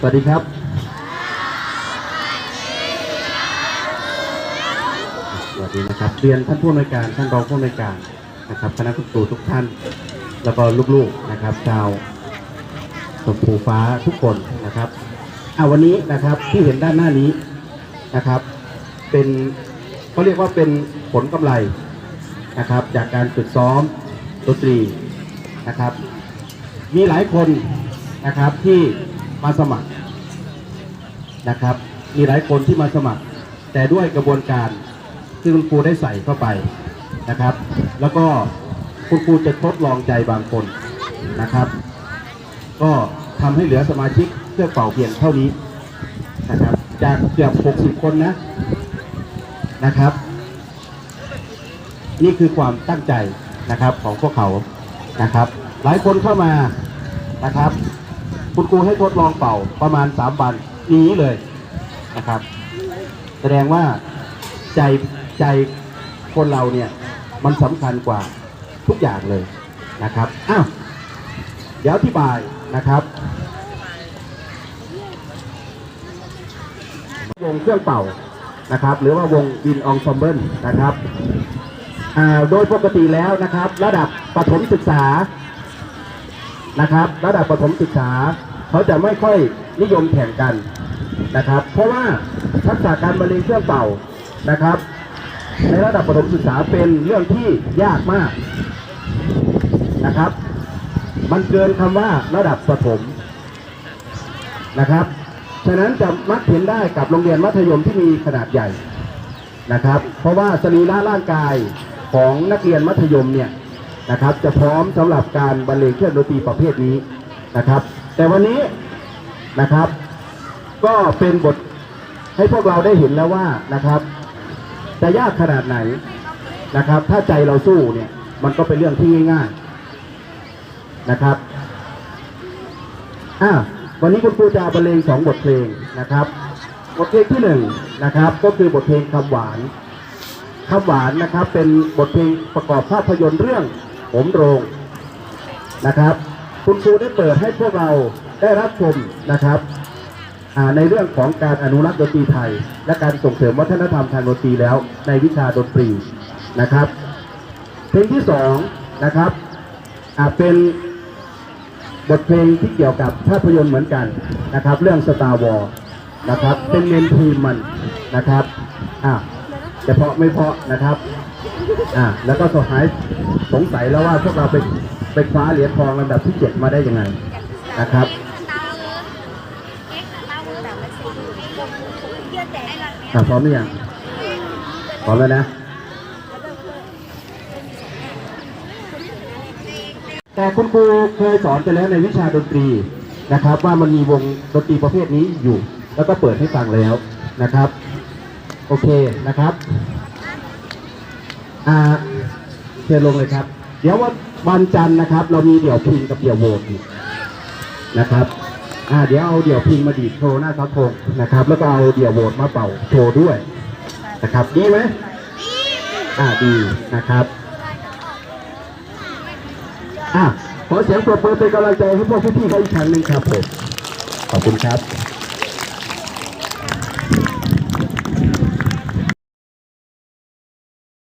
สวัสดีครับ สวัสดีนะครับ เรียนท่านผู้อำนวยการ ท่านรองผู้อำนวยการนะครับ คณะครูทุกท่าน แล้วก็ลูกๆนะครับ ชาวชมพูฟ้าทุกคนนะครับอาวันนี้นะครับที่เห็นด้านหน้านี้นะครับ เป็นเขาเรียกว่าเป็นผลกำไรนะครับ จากการฝึกซ้อมดนตรีนะครับ มีหลายคนนะครับที่ มาสมัครนะครับ มีหลายคนที่มาสมัคร แต่ด้วยกระบวนการที่คุณครูได้ใส่เข้าไปนะครับ แล้วก็คุณครูจะทดลองใจบางคนนะครับ ก็ทำให้เหลือสมาชิกเครื่อเป่าเพียงเท่านี้นะครับ จากเกือบ 60 คนนะนะครับ นี่คือความตั้งใจนะครับของพวกเขานะครับ หลายคนเข้ามานะครับ คุณครูให้ทดลองเป่าประมาณ3วันนี้เลยนะครับ แสดงว่าใจใจคนเราเนี่ยมันสำคัญกว่าทุกอย่างเลยนะครับอ้าวเดี๋ยวอธิบายนะครับวงเครื่องเป่านะครับ หรือว่าวงวินองซอมเบิลนะครับอาโดยปกติแล้วนะครับ ระดับประถมศึกษานะครับ ระดับประถมศึกษา เขาจะไม่ค่อยนิยมแข่งกันนะครับ เพราะว่าทักษะการบรรเลงเครื่องเป่านะครับ ในระดับประถมศึกษาเป็นเรื่องที่ยากมากนะครับ มันเกินคำว่าระดับประถมนะครับ ฉะนั้นจะมักเห็นได้กับโรงเรียนมัธยมที่มีขนาดใหญ่นะครับ เพราะว่าสรีระร่างกายของนักเรียนมัธยมเนี่ยนะครับ จะพร้อมสำหรับการบรรเลงเครื่องดนตรีประเภทนี้นะครับ แต่วันนี้นะครับ ก็เป็นบทให้พวกเราได้เห็นแล้วว่านะครับจะยากขนาดไหนนะครับ ถ้าใจเราสู้เนี่ยมันก็เป็นเรื่องที่ง่ายๆนะครับอะวันนี้คุณครูจะบรรเลงสองบทเพลงนะครับ บทเพลงที่หนึ่งนะครับ ก็คือบทเพลงคำหวานคำหวานนะครับ เป็นบทเพลงประกอบภาพยนตร์เรื่องโหมโรงนะครับ คุณครูได้เปิดให้พวกเราได้รับชมนะครับในเรื่องของการอนุรักษ์ดนตรีไทย และการส่งเสริมวัฒนธรรมทางดนตรีแล้วในวิชาดนตรีนะครับ เพลงที่สองนะครับเป็นบทเพลงที่เกี่ยวกับภาพยนตร์เหมือนกันนะครับ เรื่อง Star War นะครับ เป็นเมนทีมมันนะครับอ่าจะเพาะไม่เพาะนะครับอ่าแล้วก็สหายสงสัยแล้วว่าพวกเราไป ไปคว้าเหรียญทองลำดับที่เจ็ดมาได้ยังไงนะครับอ่าพร้อมหรือยังพร้อมแล้วนะแต่คุณครูเคยสอนไปแล้วในวิชาดนตรีนะครับ ว่ามันมีวงดนตรีประเภทนี้อยู่ แล้วก็เปิดให้ฟังแล้วนะครับ โอเคนะครับอ่าเชิญลงเลยครับ เดี๋ยววันวันจันทร์นะครับ เรามีเดี่ยวพิงกับเดี่ยวโหวตอีกนะครับอ่าเดี๋ยวเอาเดี่ยวพิงมาดีดโชว์หน้าเสาธงนะครับ แล้วก็เอาเดี่ยวโหวตมาเป่าโชว์ด้วยนะครับดีไหมอ่าดีนะครับอะขอเสียงปรบมือเป็นกำลังใจให้พวกพี่ๆเขาอีกครั้งหนึ่งครับผมขอบคุณครับ